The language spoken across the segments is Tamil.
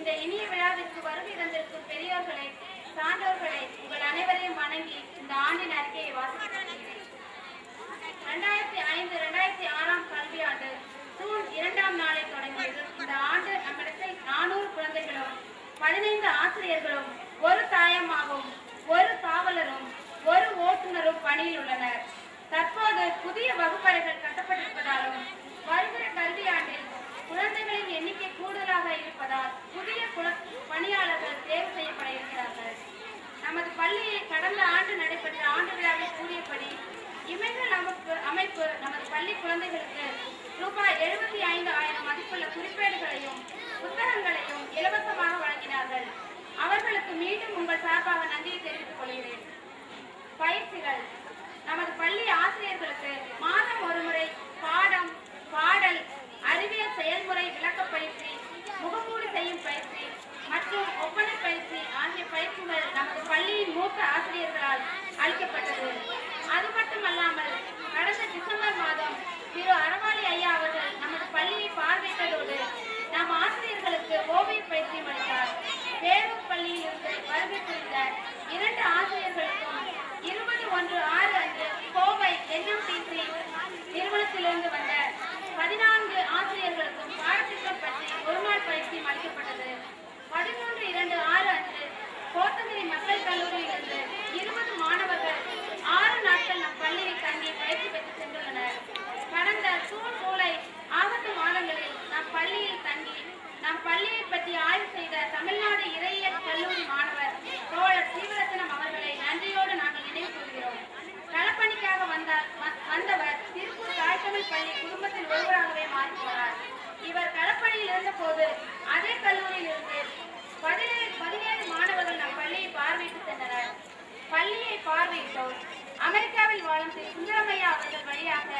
இந்த இனிய விழாவிற்கு வருகை தந்திருக்கும் பெரியோர்களை சான்றோர்களை உங்கள் அனைவரையும் வணங்கி இந்த ஆண்டின் அறிக்கையை வாசிக்கிறேன் ரெண்டாயிரத்தி ஐந்து ரெண்டாயிரத்தி ஆறாம் கல்வியாண்டு ஜூன் இரண்டாம் நாளை தொடங்கியது. இந்த ஆண்டு நம்மிடத்தில் நானூறு குழந்தைகளும் பதினைந்து ஆசிரியர்களும் ஒரு தாயமாகவும் ஒரு காவலரும் ஒரு ஓட்டுநரும் பணியில் உள்ளனர். தற்போது புதிய வகுப்பறைகள் கட்டப்பட்டிருப்பதாலும் வருகிற கல்வியாண்டில் குழந்தைகளின் எண்ணிக்கை கூடுதலாக இருப்பதால் நமது கடந்த ஆண்டு நடைபெற்ற ஆண்டு விழாவில் கூறியபடி இமைகள் அமைப்பு அமைப்பு நமது பள்ளி குழந்தைகளுக்கு ரூபாய் எழுபத்தி ஐந்து ஆயிரம் மதிப்புள்ள குறிப்பேடுகளையும் புத்தகங்களையும் இலவசமாக வழங்கினார்கள். அவர்களுக்கு மீண்டும் உங்கள் சார்பாக நன்றியை தெரிவித்துக் கொள்கிறேன். பயிற்சிகள். நமது பள்ளி ஆசிரியர்களுக்கு மாதம் ஒருமுறை பாடம் பாடல் அறிவியல் செயல்முறை விளக்க பயிற்சி முகமூடி செய்யும் பயிற்சி மற்றும் ஒப்பனை பயிற்சி ஆகிய பயிற்சிகள் நமது பள்ளியின் மூத்த ஆசிரியர்களால் அளிக்கப்பட்டது அது மட்டுமல்லாமல் கடந்த டிசம்பர் மாதம் திரு அறவாளி ஐயா அவர்கள் நமது பள்ளியை பார்வையிட்டதோடு நம் ஆசிரியர்களுக்கு ஓவிய பயிற்சியும் அளித்தார் வேலூர் பள்ளியில் இருந்து வருகை புரிந்த இரண்டு ஆசிரியர்களுக்கும் இருபது ஒன்று ஆறு அன்று கோவை என்எம்டிசி நிறுவனத்திலிருந்து வந்த பதினான்கு ஆசிரியர்களுக்கும் பாடத்திட்டம் பற்றி ஒருநாள் பயிற்சியும் அளிக்கப்பட்டது பதிமூன்று இரண்டு ஆறு அன்று கோத்தகிரி மக்கள் கல்லூரியிலிருந்து இருபது மாணவர்கள் ஆறு நாட்கள் நம் பள்ளியில் தங்கி பயிற்சி பெற்று சென்றுள்ளனர் கடந்த ஜூன் ஜூலை ஆகஸ்ட் மாதங்களில் நம் பள்ளியில் தங்கி நம் பள்ளியை பற்றி ஆய்வு செய்த தமிழ்நாடு இறையியல் கல்லூரி மாணவர் தோழர் சீவரத்னம் அவர்களை நன்றியோடு நாங்கள் நினைவு கூறுகிறோம் களப்பணிக்காக வந்தால் வ- வந்தவர் திருப்பூர் தாய்த்தமிழ் பள்ளி குடும்பத்தில் ஒருவராகவே மாறி போனார் இவர் களப்பணியில் இருந்தபோது அதே கல்லூரியில் இருந்து பதினேழு பதினேழு மாணவர்கள் நம் பள்ளியை பார்வையிட்டு சென்றனர் பள்ளியை பார்வையிட்டோர் அமெரிக்காவில் வாழும் திரு சுந்தரமையா அவர்கள் வழியாக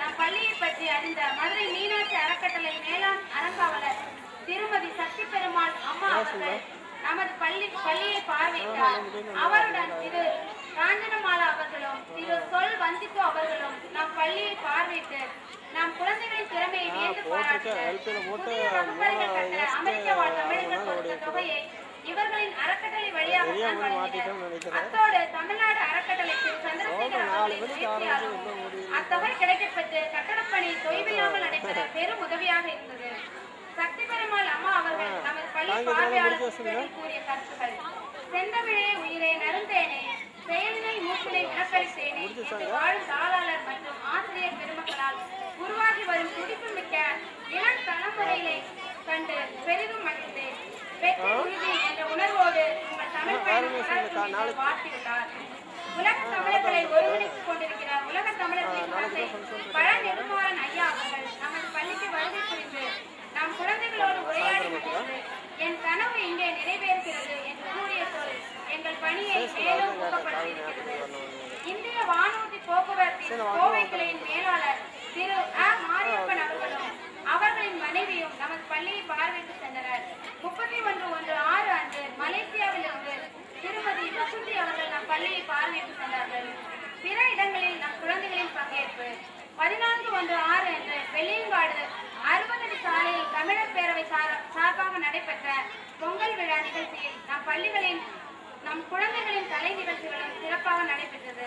நம் பள்ளியை பற்றி அறிந்த மதுரை மீனாட்சி அறக்கட்டளை மேலாண் அறங்காவலர் திருமதி சக்தி பெருமாள் அம்மா அவர்கள் நமது பள்ளி பள்ளியை பார்வையிட்டார். அவருடன் திரு காஞ்சனமாலா அவர்களும் திரு சொல் வந்திப்பு அவர்களும் நம் பள்ளியை பார்வையிட்டு நம் குழந்தைகளின் திறமையை வியந்து பாராட்டினர். அமெரிக்க வாழ் தமிழர்கள் கொடுத்த தொகையை அறக்கட்டளை வழியாக தான் வழங்கினர் அத்தோடு தமிழ்நாடு அறக்கட்டளை திரு சந்திரசேகர் அவர்களின் முயற்சியாலும் அத்தொகை கிடைக்கப்பெற்று கட்டடப்பணி தொய்வில்லாமல் நடைபெற பெரும் உதவியாக இருந்தது. சக்தி பெருமாள் அம்மா அவர்கள் நமது பள்ளி பார்வையாளர் கூறிய கருத்துக்கள். செந்தமிழே உயிரே நருந்தேனே செயலினை மூக்கினை விளக்கரித்தேனே என்று வாழும் தாளாளர் மற்றும் ஆசிரியர் பெருமக்களால் உருவாகி வரும் துடிப்பு மிக்க இளம் தலைமுறையினை கண்டு பெரிதும் மகிழ்ந்தேன். வெற்றி உறுதி என்ற உணர்வோடு உங்கள் தமிழ் பயணம் தொடரட்டும் என்று வாழ்த்தியுள்ளார் உலக தமிழர்களை ஒருங்கிணைத்துக் கொண்டிருக்கிறார் உலக தமிழர்களின் தந்தை பழ நெடுமாறன் ஐயா அவர்கள் நமது பள்ளிக்கு வருகை புரிந்து நம் குழந்தைகளோடு உரையாடி மகிழ்ந்து என் கனவு இங்கே நிறைவேறுகிறது என்று கூறிய சொல் எங்கள் பணியை மேலும் ஊக்கப்படுத்தியிருக்கிறது இந்திய வானூர்தி போக்குவரத்தின் கோவை கிளையின் மேலாளர் திரு அ மாரியப்பன் அவர்களும் அவர்களின் மனைவியும் நமது பள்ளியை பார்வைக்கு சென்றனர். முப்பத்தி ஒன்று ஒன்று ஆறு அன்று மலேசிய திருமதி வசந்தி அவர்கள் நம் பள்ளியை பார்வையிட்டு சென்றார்கள் பிற இடங்களில் நம் குழந்தைகளின் பதினான்கு ஒன்று ஆறு அன்று வெள்ளியங்காடு அறுபது சாலையில் தமிழர் பேரவை சார்பாக நடைபெற்ற பொங்கல் விழா நிகழ்ச்சியில் நம் பள்ளிகளின் நம் குழந்தைகளின் கலை நிகழ்ச்சிகளும் சிறப்பாக நடைபெற்றது.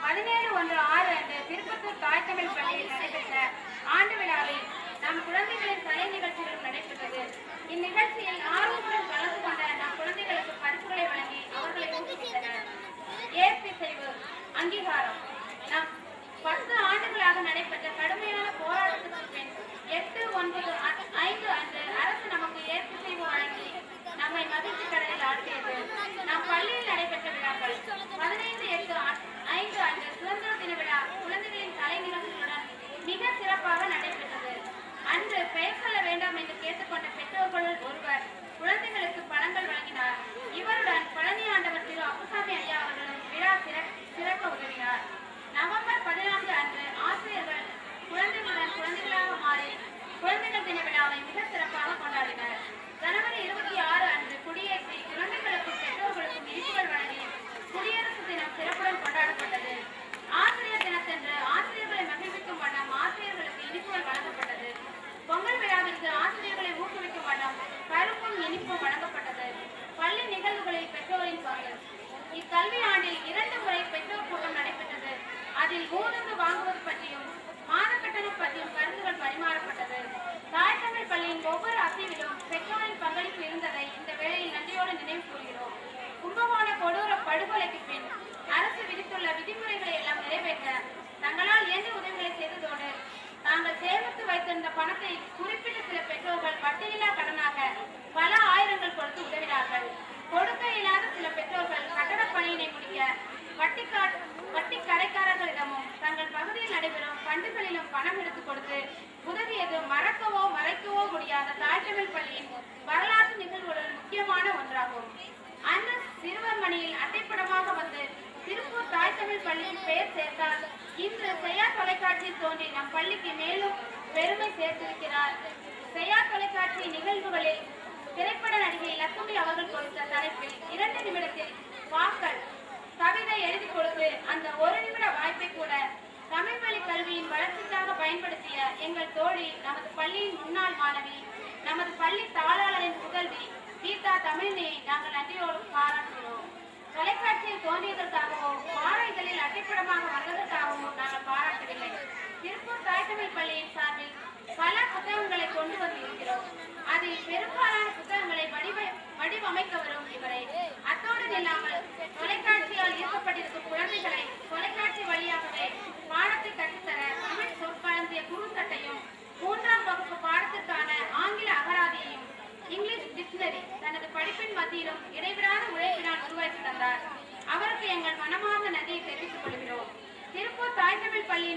பதினேழு ஒன்று ஆறு அன்று திருப்பத்தூர் தாய்த்தமிழ் பள்ளியில் நடைபெற்ற ஆண்டு விழாவில் நம் குழந்தைகளின் கலை நிகழ்ச்சிகளும் நடைபெற்றது. இந்நிகழ்ச்சியில் ஆர்வத்துடன் கலந்து கொண்ட நம் குழந்தைகளுக்கு பரிசுகளை வழங்கி அவர்களை ஊக்குவித்தனர் ஏற்பிசைவு அங்கீகாரம் நம் பத்து ஆண்டுகளாக நடைபெற்ற கடுமையான போராட்டத்திற்கு பின் எட்டு ஒன்பது அ- ஐந்து அன்று அரசு நமக்கு ஏற்பிசைவு வழங்கி நம்மை மகிழ்ச்சி கடலில் ஆழ்த்தியது நம் பள்ளியில் நடைபெற்ற விழாக்கள் பதினைந்து எட்டு அ- ஐந்து அன்று சுதந்திர தின விழா குழந்தைகளின் கலை நிகழ்ச்சிகளுடன் மிக சிறப்பாக நடைபெற்றது அன்று பெயர் சொல்ல வேண்டாம் என்று கேட்டுக்கொண்ட பெற்றோர் இனிப்பும் வழங்கப்பட்டது பள்ளி நிகழ்வுகளில் பெற்றோரின் பங்கு இக்கல்வி ஆண்டில் இரண்டு முறை பெற்றோர் கூட்டம் நடைபெற்றது அதில் வாங்குவது பற்றியும் மாத கட்டணம் பற்றியும் கருத்துகள் பரிமாறப்பட்டது. தாய் தமிழ் பள்ளியின் ஒவ்வொரு அசைவிலும் பெற்றோரின் பங்களிப்பு இருந்ததை இந்த வேளையில் நன்றியோடு நினைவு கூறுகிறோம். கும்பகோண கொடூர படுகொலைக்கு பின் அரசு விதித்துள்ள விதிமுறைகளை எல்லாம் நிறைவேற்ற தங்களால் இயன்ற உதவிகளை செய்ததோடு தாங்கள் சேமித்து வைத்திருந்த பணத்தை குறிப்பிட்ட சில பெற்றோர்கள் வட்டியில்லா கடனாக பல ஆயிரங்கள் கொடுத்து உதவினார்கள். கொடுக்க இல்லாத சில பெற்றோர்கள் தமிழ் பள்ளியின் பெயர் சேர்த்தார். இன்று செய்யா தொலைக்காட்சியில் தோன்றி நம் பள்ளிக்கு மேலும் பெருமை சேர்த்திருக்கிறார். செய்யா தொலைக்காட்சி நிகழ்வுகளில் திரைப்பட நடிகை லக்குமி அவர்கள் கொடுத்த தலைப்பில் இரண்டு நிமிடத்தில் வாக்கள் கவிதை எழுதி கொடுத்து அந்த ஒரு நிமிட வாய்ப்பை கூட தமிழ் வழி கல்வியின் வளர்ச்சிக்காக பயன்படுத்திய எங்கள் தோழி நமது பள்ளியின் முன்னாள் மாணவி நமது பள்ளி தாளாளரின் புதல்வி கீதா தமிழினியை நாங்கள் நன்றியோடு பாராட்டுகிறோம். தொலைக்காட்சியில் தோன்றியதற்காக திரைப்படமாக அட்டைப்படமாக நாங்கள் பாராட்டவில்லை. திருப்பூர் தாய்த்தமிழ் பள்ளியின் சார்பில் பல புத்தகங்களை கொண்டு வந்து இருக்கிறோம் அதில் பெரும்பாலான புத்தகங்களை வடிவ வடிவமைக்க வரும் இவரை அத்தோடு இல்லாமல் தொலைக்காட்சி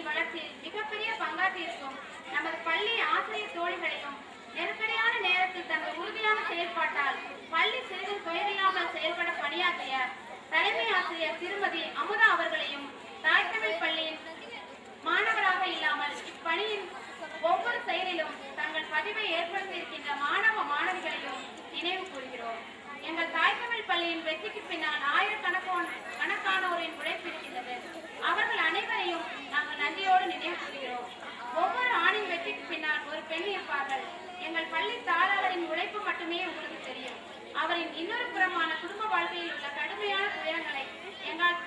வளர்ச்சியில் மிகப்பெரிய பங்காற்றியிருக்கும் நமது பள்ளி ஆசிரியர் தோழிகளையும் நெருக்கடியான நேரத்தில் தங்கள் உறுதியான செயல்பாட்டால் பள்ளி சிறிது துயரில்லாமல் செயல்பட பணியாற்றிய தலைமை ஆசிரியர் திருமதி அமுதா அவர்களையும் தாய்த்தமிழ் பள்ளியின் மாணவராக இல்லாமல் இப்பணியின் ஒவ்வொரு செயலிலும் தங்கள் பதிவை ஏற்படுத்தியிருக்கின்ற மாணவ மாணவிகளையும் நினைவு கூறுகிறோம். எங்கள் தாய்த்தமிழ் பள்ளியின் வெற்றிக்கு பின்னால் ஆயிரக்கணக்கான கணக்கானோரின் உழைப்பு இருக்கின்றது அவர்கள் அனைவரையும் நாங்கள் நன்றியோடு நினைவு கூறுகிறோம் ஒவ்வொரு ஆணின் வெற்றிக்கு பின்னால் ஒரு பெண் இருப்பார்கள் எங்கள் பள்ளி தாளாளரின் உழைப்பு மட்டுமே உங்களுக்கு தெரியும் அவரின் இன்னொரு புறமான குடும்ப வாழ்க்கையில் உள்ள கடுமையான துயரங்களை எங்கால்